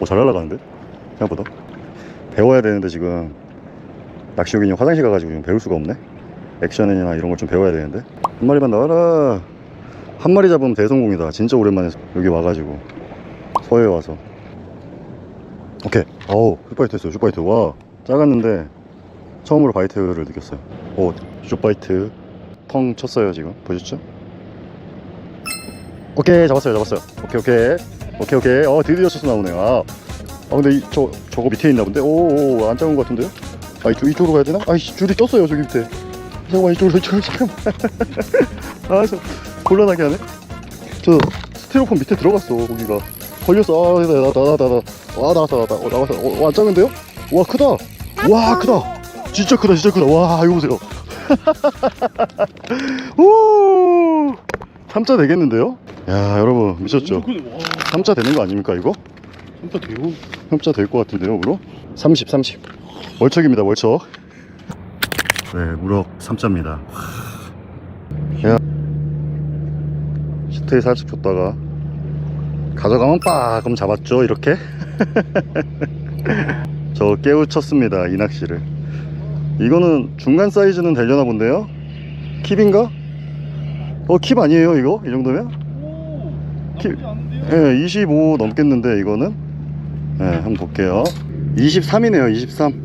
오 잘 날아가는데? 생각보다. 배워야 되는데 지금 낚시 여기 화장실 가가지고 지금 배울 수가 없네? 액션이나 이런 걸 좀 배워야 되는데? 한 마리만 나와라. 한 마리 잡으면 대성공이다. 진짜 오랜만에 여기 와가지고. 서해 와서. 오케이. 어우 슈바이트 했어요 슈바이트. 와 작았는데 처음으로 바이트를 느꼈어요. 오 슈바이트. 텅 쳤어요 지금. 보셨죠? 오케이 잡았어요 잡았어요. 오케이 오케이 오케이 오케이. 어 드디어 쳐서 나오네요. 아, 아 근데 이, 저 저거 밑에 있나 본데? 오오안 작은 것 같은데요? 아 이쪽, 이쪽으로 가야 되나? 아이씨 줄이 떴어요 저기 밑에. 잠깐만 이쪽으로 이쪽으로 잠깐만. 아저 곤란하게 하네. 저 스티로폼 밑에 들어갔어 거기가. 걸렸어. 아 나나나나나. 와 나왔다 나왔다. 어, 나왔어. 어, 와 작은데요? 와 크다. 와 크다. 진짜 크다 진짜 크다. 와 이거 보세요. 오 3자 되겠는데요? 야 여러분 미쳤죠? 와 3자 되는 거 아닙니까 이거? 진짜 대우 3자 될것 같은데요 무로? 30 30 월척입니다 월척 네 무럭 3자입니다 야 시트에 살짝 줬다가 가져가면 빡 그럼 잡았죠 이렇게 저 깨우쳤습니다 이 낚시를 이거는 중간 사이즈는 되려나 본데요 킵인가? 어 킵 아니에요 이거? 이 정도면? 않은데요? 예, 25 넘겠는데 이거는? 예, 한번 볼게요. 23이네요 23